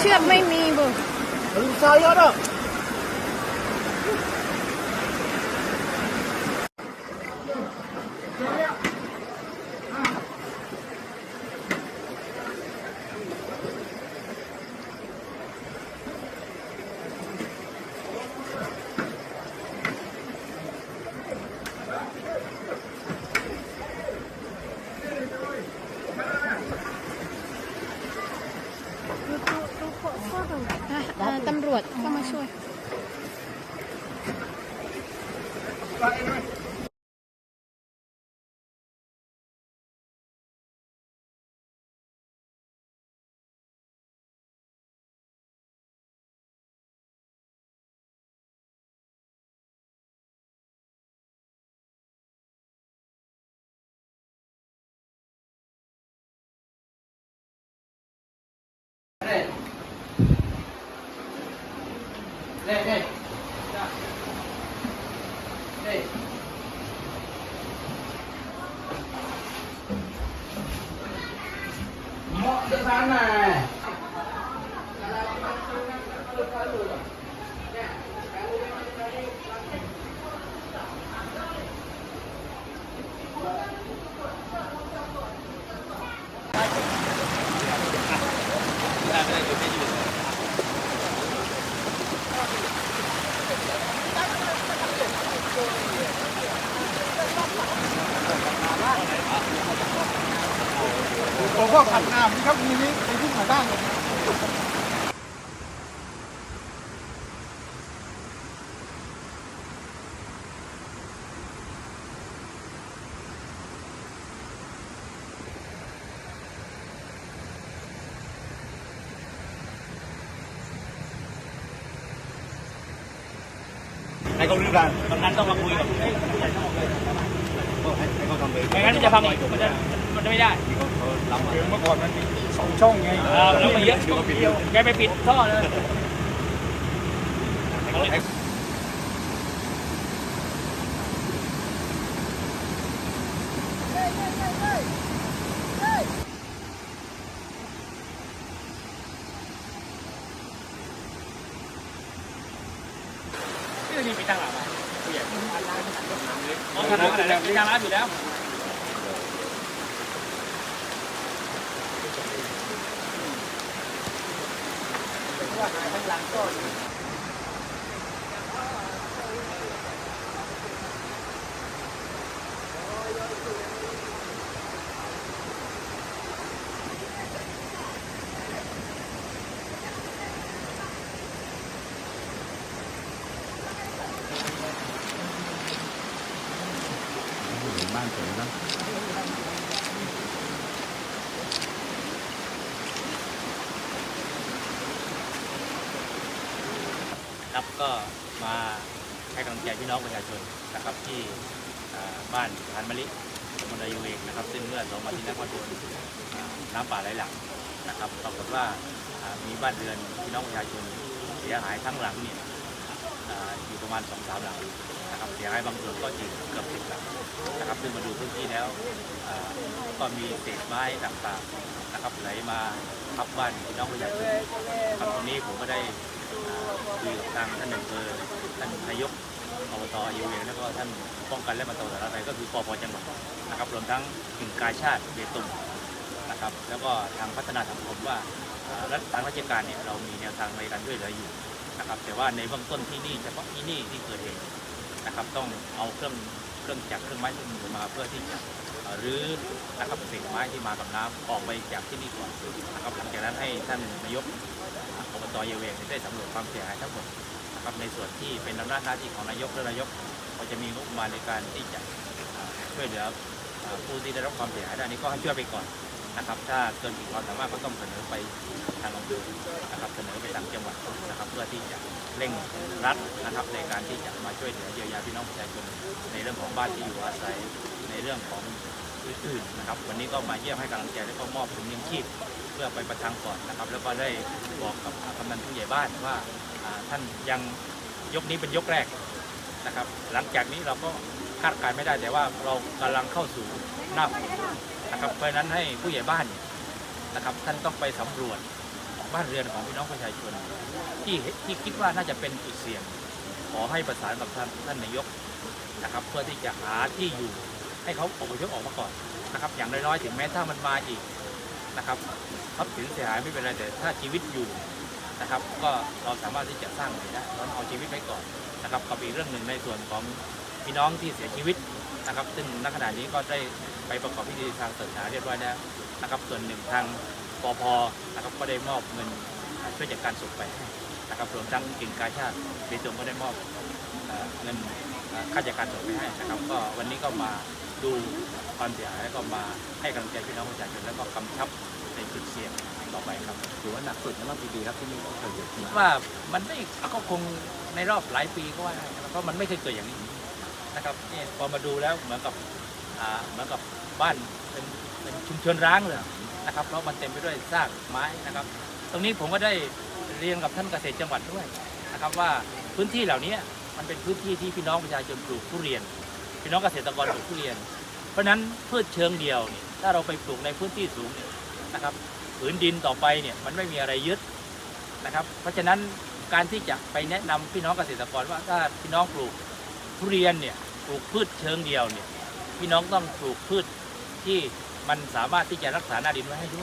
เชือกไม่มีบ่ Right, anyway. เหมาะสถานะ ก็ขัดน้ำนี่ครับมีนี้ไปขึ้นมาด้านเลยให้เขารื้กันตอนนั้นต้องมาคุยกับให้เขาทำเลยไม่งั้นจะพังอีกมันจะ มันจะไม่ได้คือเมื่อก่อนมันมีสองช่องไงเออแล้วมันเยอะช่วงเดียวแกไปปิดท่อเลยนี่นี่ไปตั้งหลักผู้ใหญ่อ๋อทางร้านอะไร ทางร้านอยู่แครับ ก็มาให้กำลังใจพี่น้องประชาชนนะครับที่บ้านทานมะลิตำบลอายุเองนะครับ ซึ่งเมื่อสองวันที่แล้วมาโดนน้ำป่าไหลหลากนะครับปรากฏว่ามีบ้านเรือนพี่น้องประชาชนเสียหายทั้งหลังเนี่ยออยู่ประมาณสองสามหลังนะครับเสียหายบางส่วนก็จริงเกือบสิบหลังนะครับซึ่งมาดูพื้นที่แล้วก็มีเศษไม้ต่างๆนะครับไหลมาทับบ้านพี่น้องประชาชนครับตรงนี้ผมก็ได้ คุยกับทางท่านนายอำเภอท่านนายกอบตอยูเองแล้วก็ท่านป้องกันและบรรเทาสาธารณภัยก็คือปปจังหวัดนะครับรวมทั้งกึ่งกาชาติเบตุงนะครับ แล้วก็ทางพัฒนาสังคมว่ารัฐทางราชการเนี่ยเรามีแนวทางในการช่วยเหลืออยู่นะครับแต่ว่าในเบื้องต้นที่นี่เฉพาะที่นี่ที่เกิดเหตุนะครับต้องเอาเครื่องเครื่องจักรเครื่องไม้เครื่องมือมาเพื่อที่จะเอ่อรื้อนะครับเศษไม้ที่มากับน้ำออกไปจากที่นี่ก่อนนะครับหลังจากนั้นให้ท่านนายก เยเวงได้สำรวจความเสียหายทั้งหมดนะครับในส่วนที่เป็นอำนาจหน้าที่ของนายกและนายกก็จะมีงบประมาณในการที่จะช่วยเหลือผู้ที่ได้รับความเสียหายด้านนี้ก็ให้ช่วยไปก่อนนะครับ ถ้าเกินขีดความสามารถก็ต้องเสนอไปทางอำเภอนะครับเสนอไปทางจังหวัดนะครับ เพื่อที่จะเร่งรัดนะครับในการที่จะมาช่วยเหลือเยียวยาพี่น้องประชาชนในเรื่องของบ้านที่อยู่อาศัยในเรื่องของ อื่นๆนะครับ วันนี้ก็มาเยี่ยมให้กำลังใจและก็มอบถุงยังชีพเพื่อไปประทังก่อนนะครับ แล้วก็ได้บอกกับกำนันผู้ใหญ่บ้านว่าอ่าท่านยังยกนี้เป็นยกแรกนะครับ หลังจากนี้เราก็คาดการณ์ไม่ได้แต่ว่าเรากำลังเข้าสู่หน้าฝนนะครับเพราะฉะนั้นให้ผู้ใหญ่บ้านนะครับ ท่านต้องไปสำรวจบ้านเรือนของพี่น้องประชาชนที่ที่คิดว่าน่าจะเป็นจุดเสี่ยง ขอให้ประสานกับท่านท่านนายกนะครับ เพื่อที่จะหาที่อยู่ ให้เขาอพยพออกมาก่อนนะครับ อย่างน้อยๆถึงแม้ถ้ามันมาอีกนะครับทรัพย์สินเสียหายไม่เป็นไรแต่ถ้าชีวิตอยู่นะครับ ก็เราสามารถที่จะสร้างใหม่ได้เราเอาชีวิตไว้ก่อนนะครับกับอีกเรื่องหนึ่งในส่วนของพี่น้องที่เสียชีวิตนะครับ ซึ่งณขณะนี้ก็ได้ไปประกอบพิธีทางศาสนาเรียบร้อยแล้วนะครับ ส่วนหนึ่งทางปพนะครับก็ได้มอบเงินช่วยจัดการศพไปนะครับรวมทั้งกิ่งกาชาติเบตงก็ได้มอบเงินค่าจัดการศพไปให้นะครับ ก็วันนี้ก็มา ดูความเสียหายแล้วก็มาให้กำลังใจพี่น้องประชาชนแล้วก็กำชับในจุดเสี่ยงต่อไปครับถือว่าหนักสุดในรอบกี่ปีครับที่นี่เกิดเหตุขึ้นคิดมาว่ามันไม่ก็คงในรอบหลายปีก็ว่าได้นะครับเพราะมันไม่เคยเกิดอย่างนี้นะครับนี่พอมาดูแล้วเหมือนกับอ่าเหมือนกับบ้านเป็นเป็นชุมชนร้างเลยนะครับเพราะมันเต็มไปด้วยซากไม้นะครับ ตรงนี้ผมก็ได้เรียนกับท่านเกษตรจังหวัดด้วยนะครับว่าพื้นที่เหล่านี้มันเป็นพื้นที่ที่พี่น้องประชาชนปลูกทุเรียน พี่น้องเกษตรกรปลูกทุเรียน เพราะฉะนั้นพืชเชิงเดียวนี่ถ้าเราไปปลูกในพื้นที่สูงเนี่ยนะครับผืนดินต่อไปเนี่ยมันไม่มีอะไรยึดนะครับ เพราะฉะนั้นการที่จะไปแนะนำพี่น้องเกษตรกรว่าถ้าพี่น้องปลูกทุเรียนเนี่ยปลูกพืชเชิงเดียวเนี่ยพี่น้องต้องปลูกพืชที่มันสามารถที่จะรักษาหน้าดินไว้ให้ด้วย